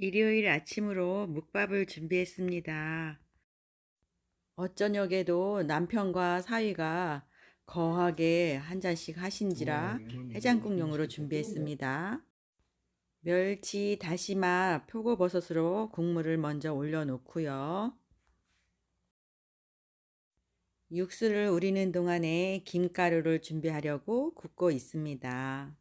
일요일 아침으로 묵밥을 준비했습니다. 어저녁에도 남편과 사위가 거하게 한 잔씩 하신지라 해장국용으로 준비했습니다. 멸치, 다시마, 표고버섯으로 국물을 먼저 올려놓고요. 육수를 우리는 동안에 김가루를 준비하려고 굽고 있습니다.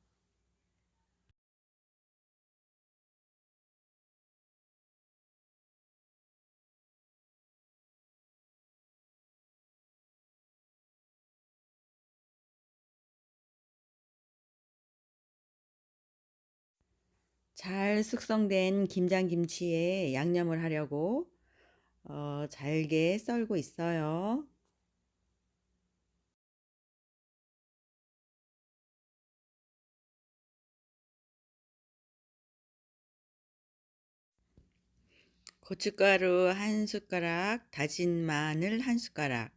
잘 숙성된 김장김치에 양념을 하려고 어, 잘게 썰고 있어요. 고춧가루 한 숟가락, 다진 마늘 한 숟가락,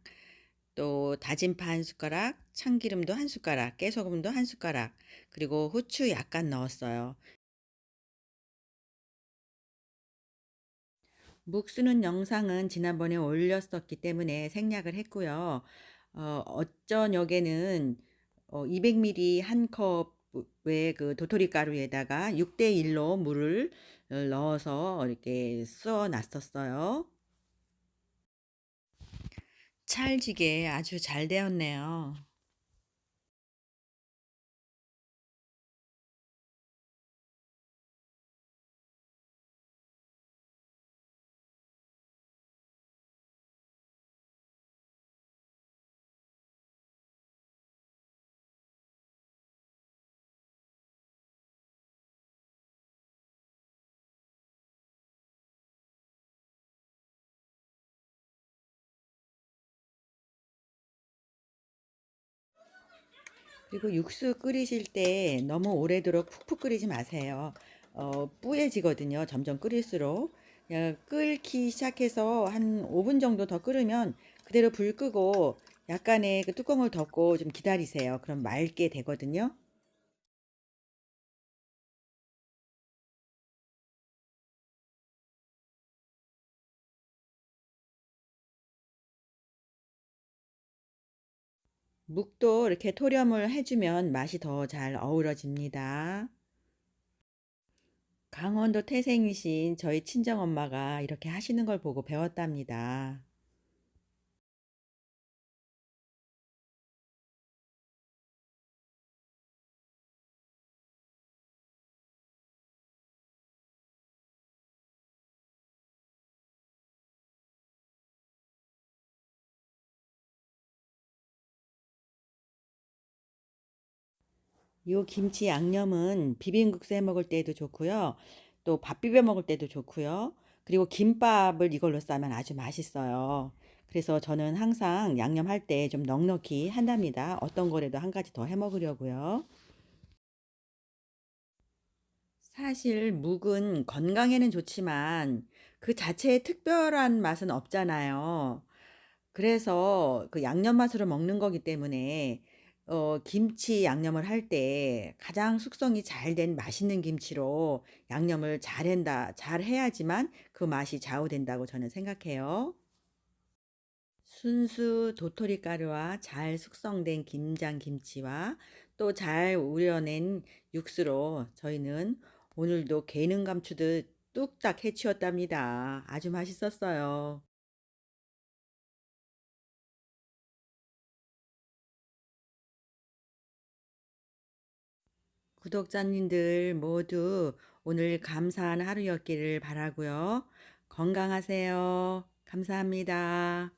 또 다진 파 한 숟가락, 참기름도 한 숟가락, 깨소금도 한 숟가락, 그리고 후추 약간 넣었어요. 묵 쓰는 영상은 지난번에 올렸었기 때문에 생략을 했고요. 어, 어쩌녁에는 어, 200ml 한 컵의 그 도토리 가루에다가 6대 1로 물을 어, 넣어서 이렇게 써 놨었어요. 찰지게 아주 잘 되었네요. 그리고 육수 끓이실 때 너무 오래도록 푹푹 끓이지 마세요. 어, 뿌얘지거든요. 점점 끓일수록. 끓기 시작해서 한 5분 정도 더 끓으면 그대로 불 끄고 약간의 그 뚜껑을 덮고 좀 기다리세요. 그럼 맑게 되거든요. 묵도 이렇게 토렴을 해주면 맛이 더 잘 어우러집니다. 강원도 태생이신 저희 친정엄마가 이렇게 하시는 걸 보고 배웠답니다. 요 김치 양념은 비빔국 수 해 먹을 때도 좋고요. 또 밥 비벼 먹을 때도 좋고요. 그리고 김밥을 이걸로 싸면 아주 맛있어요. 그래서 저는 항상 양념할 때 좀 넉넉히 한답니다. 어떤 거라도 한 가지 더 해 먹으려고요. 사실 묵은 건강에는 좋지만 그 자체에 특별한 맛은 없잖아요. 그래서 그 양념 맛으로 먹는 거기 때문에 어, 김치 양념을 할 때 가장 숙성이 잘 된 맛있는 김치로 양념을 잘 한다, 잘 해야지만 그 맛이 좌우된다고 저는 생각해요. 순수 도토리 가루와 잘 숙성된 김장 김치와 또 잘 우려낸 육수로 저희는 오늘도 개능 감추듯 뚝딱 해치웠답니다. 아주 맛있었어요. 구독자님들 모두 오늘 감사한 하루였기를 바라고요. 건강하세요. 감사합니다.